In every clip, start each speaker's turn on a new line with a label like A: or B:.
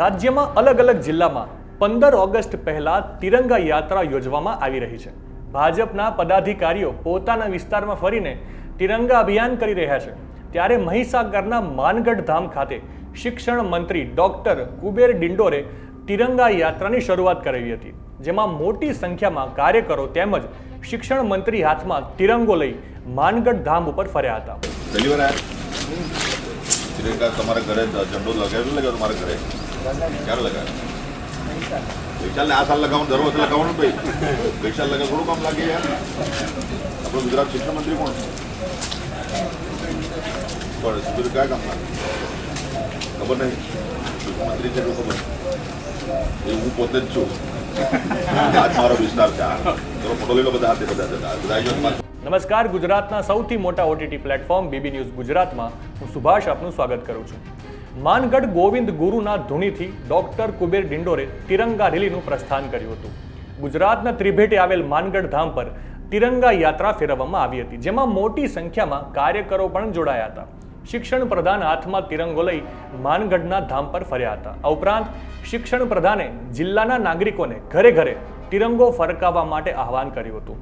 A: રાજ્યમાં અલગ અલગ જિલ્લામાં પંદર ઓગસ્ટ પહેલા તિરંગા યાત્રા યોજવામાં આવી રહી છે. ભાજપના પદાધિકારીઓ પોતાના વિસ્તારમાં ફરીને તિરંગા અભિયાન કરી રહ્યા છે. ત્યારે મહીસાગરના માનગઢ ધામ ખાતે શિક્ષણ મંત્રી ડોક્ટર કુબેર ડિંડોરે તિરંગા યાત્રાની શરૂઆત કરાવી હતી. જેમાં મોટી સંખ્યામાં કાર્યકરો તેમજ શિક્ષણ મંત્રી હાથમાં તિરંગો લઈ માનગઢ ધામ ઉપર ફર્યા હતા.
B: તમારા ઘરે ઝંડો લગાવેલો લગાવ્યો તમારા ઘરે? ક્યારે લગાવ્યો ગઈસાલ આ સાલ લગાવવાનું, દર વખતે લગાવવાનું ભાઈ. વિશાલ લગાવ થોડું કામ લાગે યાર. આપણો ગુજરાત શિક્ષણ મંત્રી કોણ પણ સુધીર કયા કામ લાગે ખબર નહીં. મંત્રી છે ખબર એ હું પોતે જ છું. મારો વિસ્તાર
A: નમસ્કાર, ગુજરાતના સૌથી મોટા ઓટીટી પ્લેટફોર્મ બીબી ન્યૂઝ ગુજરાતમાં. હું સુભાષ આપનું સ્વાગત કરું છું. માનગઢ ગોવિંદ ગુરુના ધૂણીથી ડોક્ટર કુબેર ડિંડોરે તિરંગા રેલીનું પ્રસ્થાન કર્યું હતું. ગુજરાતના ત્રિભેટે આવેલ માનગઢ ધામ પર તિરંગા યાત્રા ફેરવવામાં આવી હતી, જેમાં મોટી સંખ્યામાં કાર્યકરો પણ જોડાયા હતા. શિક્ષણ પ્રધાન હાથમાં તિરંગો લઈ માનગઢના ધામ પર ફર્યા હતા. આ ઉપરાંત શિક્ષણ પ્રધાને જિલ્લાના નાગરિકોને ઘરે ઘરે તિરંગો ફરકાવવા માટે આહવાન કર્યું હતું.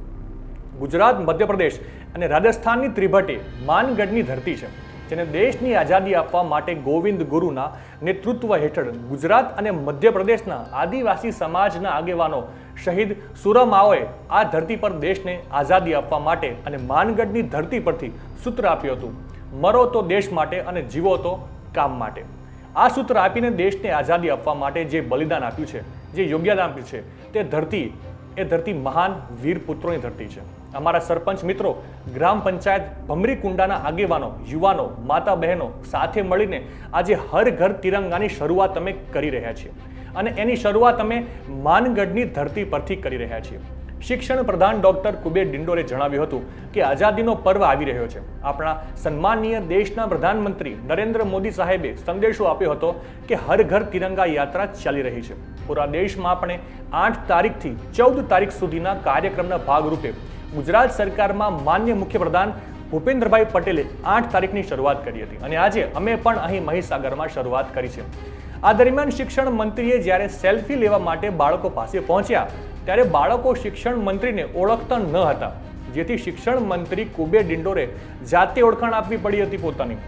A: ગુજરાત, મધ્યપ્રદેશ અને રાજસ્થાનની ત્રિભટે માનગઢની ધરતી છે. જેને દેશની આઝાદી આપવા માટે ગોવિંદ ગુરુના નેતૃત્વ હેઠળ ગુજરાત અને મધ્યપ્રદેશના આદિવાસી સમાજના આગેવાનો શહીદ સુરમાઓએ આ ધરતી પર દેશને આઝાદી આપવા માટે અને માનગઢની ધરતી પરથી સૂત્ર આપ્યું હતું. મરો તો દેશ માટે અને જીવો તો કામ માટે. આ સૂત્ર આપીને દેશને આઝાદી આપવા માટે જે બલિદાન આપ્યું છે, જે યોગ્યદાન આપ્યું છે, તે ધરતી, એ ધરતી મહાન વીર પુત્રોની ધરતી છે. અમારા સરપંચ મિત્રો, ગ્રામ પંચાયત ભમરી કુંડાના આગેવાનો, યુવાનો, માતા બહેનો સાથે મળીને આજે હર ઘર તિરંગાની શરૂઆત અમે કરી રહ્યા છીએ. અને એની શરૂઆત અમે માનગઢની ધરતી પરથી કરી રહ્યા છીએ. શિક્ષણ પ્રધાન ડોક્ટર કુબેર ડિંડોરે જણાવ્યું હતું કે આઝાદીનો પર્વ આવી રહ્યો છે. આપણા સન્માનીય દેશના પ્રધાનમંત્રી નરેન્દ્ર મોદી સાહેબે સંદેશો આપ્યો હતો કે હર ઘર તિરંગા યાત્રા ચાલી રહી છે. પૂરા દેશમાં આપણે આઠ તારીખથી ચૌદ તારીખ સુધીના કાર્યક્રમના ભાગરૂપે ગુજરાત સરકારમાં માન્ય મુખ્યપ્રધાન ભૂપેન્દ્રભાઈ પટેલે આઠ તારીખની શરૂઆત કરી હતી. અને આજે અમે પણ અહીં મહીસાગરમાં શરૂઆત કરી છે. આ દરમિયાન શિક્ષણ મંત્રીએ જ્યારે સેલ્ફી લેવા માટે બાળકો પાસે પહોંચ્યા, ત્યારે બાળકો શિક્ષણ મંત્રીને ઓળખતા ન હતા, જેથી શિક્ષણ મંત્રી કુબેર ડિંડોરે જાતે ઓળખાણ આપવી પડી હતી પોતાની.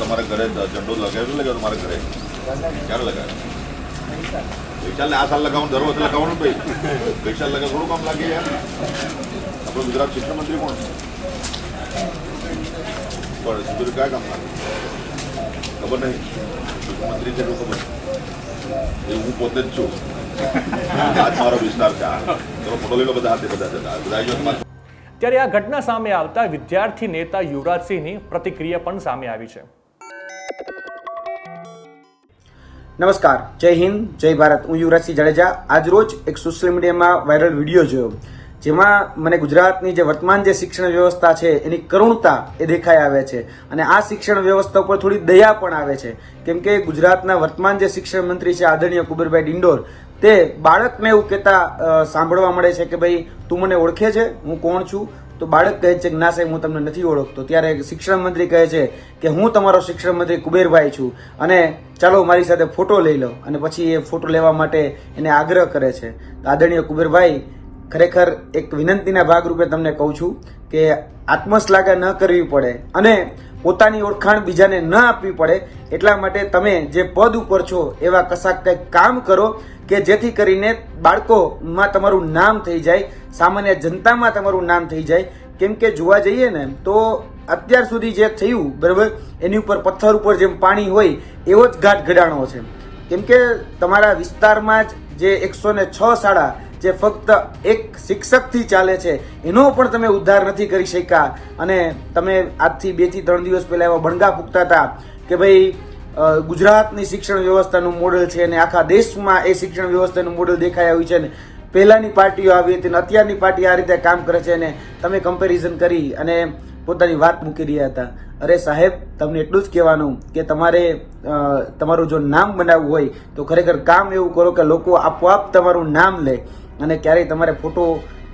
B: તમારા ઘરે ઝંડો લગાવ્યો લગાવ્યો તમારા ઘરે? ક્યારે લગાવ્યો? ગઈસાલ આ સાલ લગાવવાનું, દર વખતે લગાવવાનું ભાઈ. ગઈસાલ લગાવ થોડું કામ લાગે યાર. આપણો ગુજરાત શિક્ષણ મંત્રી કોણ? પણ સુધીર કયા કામ લાગે ખબર નહીં. શિક્ષણ મંત્રી છે ખબર એ હું પોતે જ છું. આજ મારો વિસ્તાર છે આ. ફોટો લઈ લો બધા હાથે, બધા જતા. બધા
A: ત્યારે આ ઘટના સામે આવતા વિદ્યાર્થી નેતા યુવરાજસિંહની પ્રતિક્રિયા પણ સામે આવી છે.
C: નમસ્કાર, જય હિન્દ, જય ભારત. હું યુવરાજસિંહ જાડેજા. આજરોજ એક સોશિયલ મીડિયામાં વાયરલ વીડિયો જોયો. જેમાં મને ગુજરાતની જે વર્તમાન જે શિક્ષણ વ્યવસ્થા છે, એની કરુણતા એ દેખાઈ આવે છે. અને આ શિક્ષણ વ્યવસ્થા ઉપર થોડી દયા પણ આવે છે. કેમ કે ગુજરાતના વર્તમાન જે શિક્ષણ મંત્રી છે, આદરણીય કુબેરભાઈ ડિંડોર, તે બાળકને એવું કહેતા સાંભળવા મળે છે કે ભાઈ, તું મને ઓળખે છે? હું કોણ છું? તો બાળક કહે છે કે ના સાહેબ, હું તમને નથી ઓળખતો. ત્યારે શિક્ષણ મંત્રી કહે છે કે હું તમારો શિક્ષણ મંત્રી કુબેરભાઈ છું. અને ચાલો મારી સાથે ફોટો લઈ લો. અને પછી એ ફોટો લેવા માટે એને આગ્રહ કરે છે. તો આદરણીય કુબેરભાઈ, ખરેખર એક વિનંતીના ભાગરૂપે તમને કહું છું કે આત્મશ્લાઘા ન કરવી પડે અને પોતાની ઓળખાણ બીજાને ન આપવી પડે. એટલા માટે તમે જે પદ ઉપર છો, એવા કશાક કંઈક કામ કરો કે જેથી કરીને બાળકોમાં તમારું નામ થઈ જાય સામાન્ય જનતામાં તમારું નામ થઈ જાય. કેમ કે જોવા જઈએ ને, તો અત્યાર સુધી જે થયું, બરાબર, એની ઉપર પથ્થર ઉપર જેમ પાણી હોય, એવો જ ઘાટ ઘડાણો છે. કેમ કે તમારા વિસ્તારમાં જ જે એકસો ને છ શાળા જે ફક્ત એક શિક્ષકથી ચાલે છે, એનો પણ તમે ઉદ્ધાર નથી કરી શક્યા. અને તમે આજથી બેથી ત્રણ દિવસ પહેલાં એવા ભણગા ફૂંકતા હતા કે ભાઈ ગુજરાતની શિક્ષણ વ્યવસ્થાનું મોડેલ છે અને આખા દેશમાં એ શિક્ષણ વ્યવસ્થાનું મોડેલ દેખાઈ આવ્યું છે ને. પહેલાની પાર્ટીઓ આવી હતી અને અત્યારની પાર્ટી આ રીતે કામ કરે છે અને તમે કમ્પેરિઝન કરી અને પોતાની વાત મૂકી રહ્યા હતા. અરે સાહેબ, તમને એટલું જ કહેવાનું કે તમારે તમારું જો નામ બનાવવું હોય તો ખરેખર કામ એવું કરો કે લોકો આપોઆપ તમારું નામ લે અને ક્યારેય તમારે ફોટો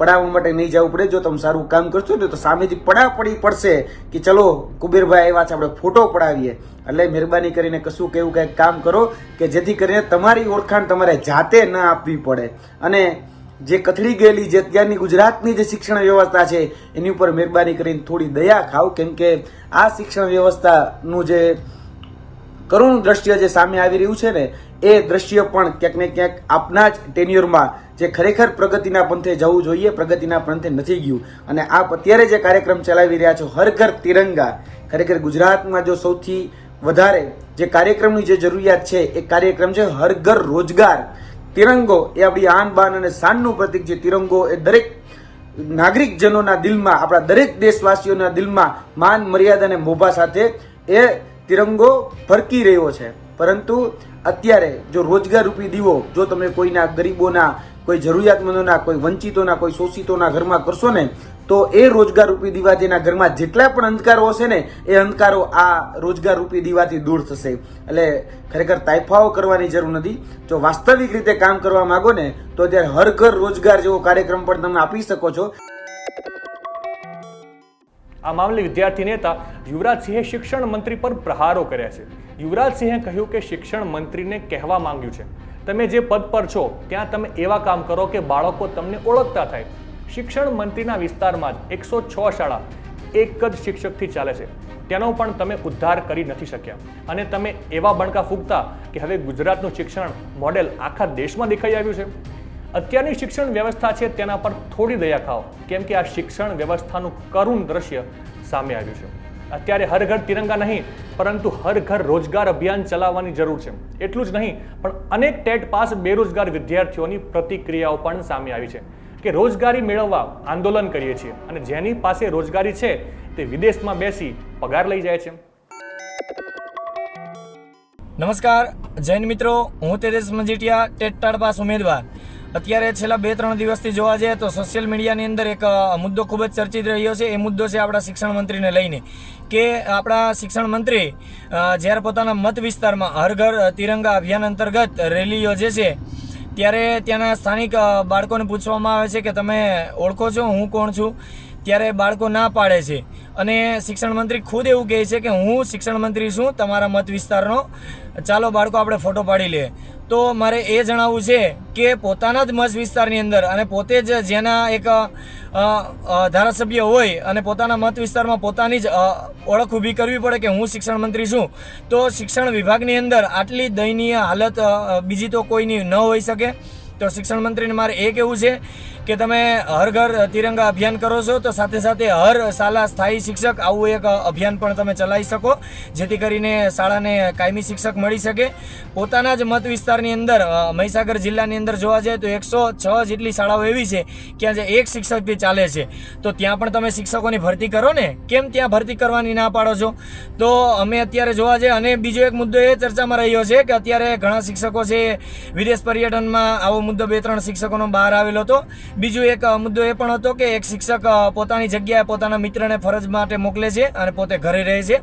C: પડાવવા માટે નહીં જવું પડે. જો તમે સારું કામ કરશો ને તો સામેથી પડાપડી પડશે કે ચલો કુબેરભાઈ આવ્યા છે, આપણે ફોટો પડાવીએ. એટલે મહેરબાની કરીને કશું કે એવું કંઈક કામ કરો કે જેથી કરીને તમારી ઓળખાણ તમારે જાતે ન આપવી પડે. અને જે કથળી ગયેલી જે અત્યારની ગુજરાતની જે શિક્ષણ વ્યવસ્થા છે, એની ઉપર મહેરબાની કરીને થોડી દયા ખાવ. કેમ કે આ શિક્ષણ વ્યવસ્થાનું જે કરુણ દ્રશ્ય જે સામે આવી રહ્યું છે ને, એ દ્રશ્ય પણ ક્યાંક ને ક્યાંક આપના જ ટેન્યુરમાં જે ખરેખર પ્રગતિના પંથે જવું જોઈએ, પ્રગતિના પંથે નથી ગયું. અને આપ અત્યારે જે કાર્યક્રમ ચલાવી રહ્યા છો, હર ઘર તિરંગા, ખરેખર ગુજરાતમાં જો સૌથી વધારે જે કાર્યક્રમની જે જરૂરિયાત છે, એ કાર્યક્રમ છે હર ઘર રોજગાર. તિરંગો એ આપણી આન બાન અને શાનનું પ્રતિક છે. તિરંગો એ દરેક નાગરિકજનોના દિલમાં, આપણા દરેક દેશવાસીઓના દિલમાં માન, મર્યાદા અને મોભા સાથે એ તિરંગો ફરકી રહ્યો છે. પરંતુ અત્યારે જો રોજગાર રૂપી દીવો, જો તમે કોઈના ગરીબોના કોઈ જરૂરિયાતમંદોના, કોઈ વંચિતોના, કોઈ શોષિતોના ઘરમાં કરશો ને, તો એ રોજગાર રૂપી દીવા જેના ઘરમાં જેટલા પણ અંધકારો હશે ને, એ અંધકારો આ રોજગાર રૂપી દીવાથી દૂર થશે. એટલે ખરેખર તાઇફાઓ કરવાની જરૂર નથી. જો વાસ્તવિક રીતે કામ કરવા માંગો ને, તો અત્યારે હર ઘર રોજગાર જેવો કાર્યક્રમ પણ તમે આપી શકો છો.
A: આ મામલે વિદ્યાર્થી નેતા યુવરાજસિંહે શિક્ષણ મંત્રી પર પ્રહારો કર્યા છે. યુવરાજસિંહે કહ્યું કે શિક્ષણ મંત્રીને કહેવા માંગ્યું છે. તમે જે પદ પર છો ત્યાં તમે એવા કામ કરો કે બાળકો તમને ઓળખતા થાય. શિક્ષણ મંત્રીના વિસ્તારમાં જ એકસો છ શાળા એક જ શિક્ષકથી ચાલે છે. તેનો પણ તમે ઉદ્ધાર કરી નથી શક્યા. અને તમે એવા બણકા ફૂંકતા કે હવે ગુજરાતનું શિક્ષણ મોડેલ આખા દેશમાં દેખાઈ આવ્યું છે. અત્યારની શિક્ષણ વ્યવસ્થા છે તેના પર થોડી દયા ખાઓ, કેમ કે આ શિક્ષણ વ્યવસ્થાનું કરુણ દ્રશ્ય સામે આવ્યું છે. અત્યારે હર ઘર તિરંગા નહીં પરંતુ હર ઘર રોજગાર અભિયાન ચલાવવાની જરૂર છે. એટલું જ નહીં, પણ અનેક ટેટ પાસ બેરોજગાર વિદ્યાર્થીઓની પ્રતિક્રિયાઓ પણ સામે આવી છે કે રોજગારી મેળવવા આંદોલન કરીએ છીએ અને જેની પાસે રોજગારી છે તે વિદેશમાં બેસી પગાર લઈ જાય છે.
D: નમસ્કાર, જૈન મિત્રો, હું તેજસ મંજીટિયા, ટેટ પાસ ઉમેદવાર. અત્યારે છેલ્લા બે, ત્રણ દિવસથી જોવા જઈએ તો સોશિયલ મીડિયાની અંદર એક મુદ્દો ખૂબ જ ચર્ચિત રહ્યો છે. એ મુદ્દો છે આપણા શિક્ષણ મંત્રીને લઈને કે આપણા શિક્ષણ મંત્રી જ્યારે પોતાના મત વિસ્તારમાં હર ઘર તિરંગા અભિયાન અંતર્ગત રેલી યોજે છે, ત્યારે ત્યાંના સ્થાનિક બાળકોને પૂછવામાં આવે છે કે તમે ઓળખો છો, હું કોણ છું? ત્યારે બાળકો ના પાડે છે. અને શિક્ષણ મંત્રી ખુદ એવું કહે છે કે હું શિક્ષણ મંત્રી છું, તમારા મત વિસ્તારનો. ચાલો બાળકો, આપણે ફોટો પાડી લઈએ. તો મારે એ જણાવવું છે કે પોતાના જ મત વિસ્તારની અંદર અને પોતે જ જેના એક ધારાસભ્ય હોય અને પોતાના મત વિસ્તારમાં પોતાની જ ઓળખ ઊભી કરવી પડે કે હું શિક્ષણ મંત્રી છું, તો શિક્ષણ વિભાગની અંદર આટલી દયનીય હાલત બીજી તો કોઈની ન હોઈ શકે. તો શિક્ષણ મંત્રીને મારે એ કહેવું છે કે તમે હર ઘર તિરંગા અભિયાન કરો છો, તો સાથે સાથે હર શાળા સ્થાયી શિક્ષક આવું એક અભિયાન પણ તમે ચલાવી શકો, જેથી કરીને શાળાને કાયમી શિક્ષક મળી શકે. પોતાના જ મત વિસ્તારની અંદર મહીસાગર જિલ્લાની અંદર જોવા જાય તો એકસો છ જેટલી શાળાઓ એવી છે કે જે એક શિક્ષકથી ચાલે છે. તો ત્યાં પણ તમે શિક્ષકોની ભરતી કરો ને? કેમ ત્યાં ભરતી કરવાની ના પાડો છો? તો અમે અત્યારે જોવા જઈએ, અને બીજો એક મુદ્દો એ ચર્ચામાં રહ્યો છે કે અત્યારે ઘણા શિક્ષકો છે, વિદેશ પર્યટનમાં આવો મુદ્દો બે ત્રણ શિક્ષકોનો બહાર આવેલો હતો. બીજું એક મુદ્દો એ પણ હતો કે એક શિક્ષક પોતાની જગ્યાએ પોતાના મિત્રને ફરજ માટે મોકલે છે અને પોતે ઘરે રહે છે.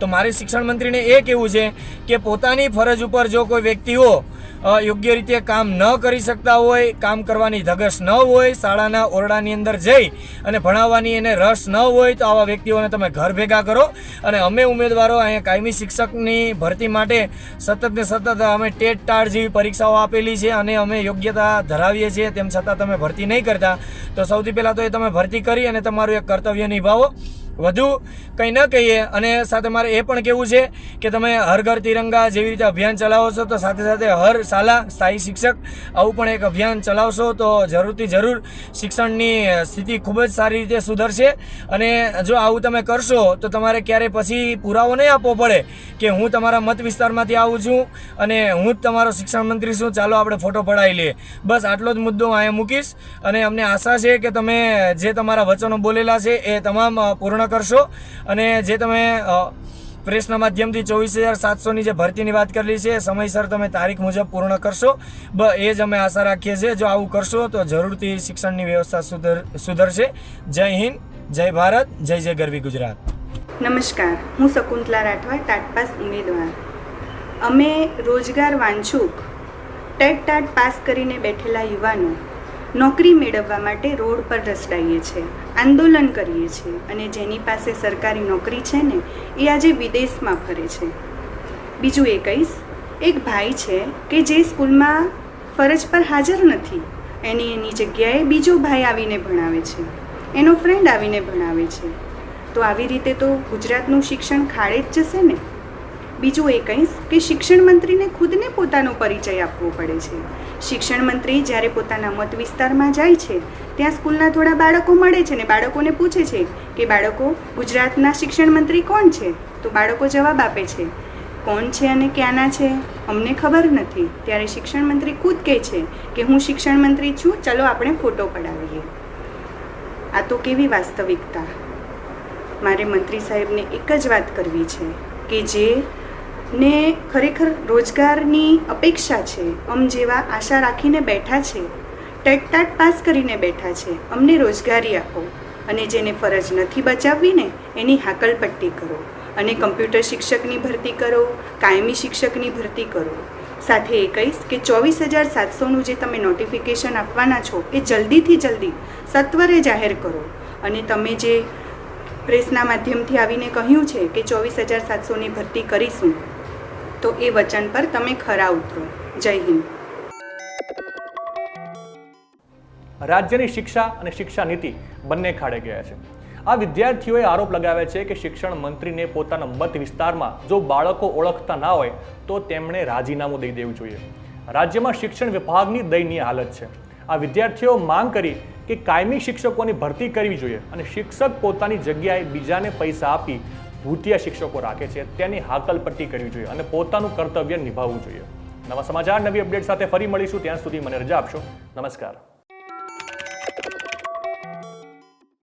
D: તો મારે શિક્ષણ મંત્રીને એ કહેવું છે કે પોતાની ફરજ ઉપર જો કોઈ વ્યક્તિઓ યોગ્ય રીતે કામ ન કરી શકતા હોય, કામ કરવાની ધગશ ન હોય, શાળાના ઓરડાની અંદર જઈ અને ભણાવવાની એને રસ ન હોય, તો આવા વ્યક્તિઓને તમે ઘર ભેગા કરો. અને અમે ઉમેદવારો અહીંયા કાયમી શિક્ષકની ભરતી માટે સતત ને સતત અમે ટેટ ટાળ જેવી પરીક્ષાઓ આપેલી છે અને અમે યોગ્યતા ધરાવીએ છીએ. તેમ છતાં તમે ભરતી નહીં કરતા. તો સૌથી પહેલાં તો એ તમે ભરતી કરી અને તમારું એક કર્તવ્ય નિભાવો. વધુ કંઈ ન કહીએ અને સાથે મારે એ પણ કહેવું છે કે તમે હર ઘર તિરંગા જેવી રીતે અભિયાન ચલાવો છો તો સાથે સાથે હર શાલા સ્થાયી શિક્ષક આવું પણ એક અભિયાન ચલાવશો તો જરૂરથી જરૂર શિક્ષણની સ્થિતિ ખૂબ જ સારી રીતે સુધરશે. અને જો આવું તમે કરશો તો તમારે ક્યારે પછી પુરાવો નહીં આપવો પડે કે હું તમારા મત વિસ્તારમાંથી આવું છું અને હું જ તમારો શિક્ષણ મંત્રી છું ચાલો આપણે ફોટો પડાવી લઈએ. બસ આટલો જ મુદ્દો અહીંયા મૂકીશ અને અમને આશા છે કે તમે જે તમારા વચનો બોલેલા છે એ તમામ અ, પૂર્ણ કરશો. અને જે તમે પ્રેસના માધ્યમથી ચોવીસ હજાર સાતસોની જે ભરતીની વાત કરેલી છે સમયસર તમે તારીખ મુજબ પૂર્ણ કરશો. બ, એ જ અમે આશા રાખીએ છીએ, જો આવું કરશો તો જરૂરથી શિક્ષણની વ્યવસ્થા સુધર, સુધરશે. જય હિન્દ, જય ભારત, જય જય ગરવી ગુજરાત.
E: નમસ્કાર, હું શકુંતલા રાઠવા ટાટપાસ ઉમેદવાર. અમે રોજગાર વાંછુક ટેટ ટાટ પાસ કરીને બેઠેલા યુવાનો નોકરી મેળવવા માટે રોડ પર રસડાઈએ છીએ આંદોલન કરીએ છીએ અને જેની પાસે સરકારી નોકરી છે ને, એ આજે વિદેશમાં ફરે છે. બીજું એ કહીશ, એક ભાઈ છે કે જે સ્કૂલમાં ફરજ પર હાજર નથી, એની એની જગ્યાએ બીજો ભાઈ આવીને ભણાવે છે, એનો ફ્રેન્ડ આવીને ભણાવે છે. તો આવી રીતે તો ગુજરાતનું શિક્ષણ ખાડે જ જશે ને? બીજું એ કહીશ કે શિક્ષણ મંત્રીને ખુદને પોતાનો પરિચય આપવો પડે છે શિક્ષણ મંત્રી જ્યારે પોતાના મત વિસ્તારમાં જાય છે, ત્યાં સ્કૂલના થોડા બાળકો મળે છે ને બાળકોને પૂછે છે કે, બાળકો, ગુજરાતના શિક્ષણ મંત્રી કોણ છે? તો બાળકો જવાબ આપે છે, કોણ છે અને ક્યાંના છે? અમને ખબર નથી. ત્યારે શિક્ષણ મંત્રી ખુદ કહે છે કે, હું શિક્ષણ મંત્રી છું, ચલો આપણે ફોટો પડાવીએ. આ તો કેવી વાસ્તવિકતા. મારે મંત્રી સાહેબને એક જ વાત કરવી છે કે, જે ને ખરેખર રોજગારની અપેક્ષા છે. અમ જેવા આશા રાખીને બેઠા છે. ટેટ ટાટ પાસ કરીને બેઠા છે. અમને રોજગારી આપો. અને જેને ફરજ નથી બચાવવી ને એની હાકલપટ્ટી કરો. અને કમ્પ્યુટર શિક્ષકની ભરતી કરો. કાયમી શિક્ષકની ભરતી કરો. સાથે એ કહીશ કે ચોવીસ હજાર સાતસોનું જે તમે નોટિફિકેશન આપવાના છો એ જલ્દીથી જલ્દી સત્વરે જાહેર કરો. અને તમે જે પ્રેસના માધ્યમથી આવીને કહ્યું છે કે ચોવીસ હજાર સાતસોની ભરતી કરીશું તો એ વચન પર તમે ખરા ઉતરો. જય હિન્દ.
A: રાજ્યની શિક્ષા અને શિક્ષા નીતિ બંને ખાડે ગયા છે. આ વિદ્યાર્થીઓએ આરોપ લગાવ્યા છે કે શિક્ષણ મંત્રીને પોતાના મત વિસ્તારમાં જો બાળકો ઓળખતા ના હોય, તો તેમણે રાજીનામું દઈ દેવું જોઈએ. રાજ્યમાં શિક્ષણ વિભાગની દયનીય હાલત છે. આ વિદ્યાર્થીઓ માંગ કરી કે કાયમી શિક્ષકોની ભરતી કરવી જોઈએ અને શિક્ષક પોતાની જગ્યાએ બીજાને પૈસા આપી ભૂતિયા શિક્ષકો રાખે છે, તેની હાકલપટ્ટી કરવી જોઈએ અને પોતાનું કર્તવ્ય નિભાવવું જોઈએ. નવા સમાચાર, નવી અપડેટ સાથે ફરી મળીશું. ત્યાં સુધી મને રજા આપશો. નમસ્કાર.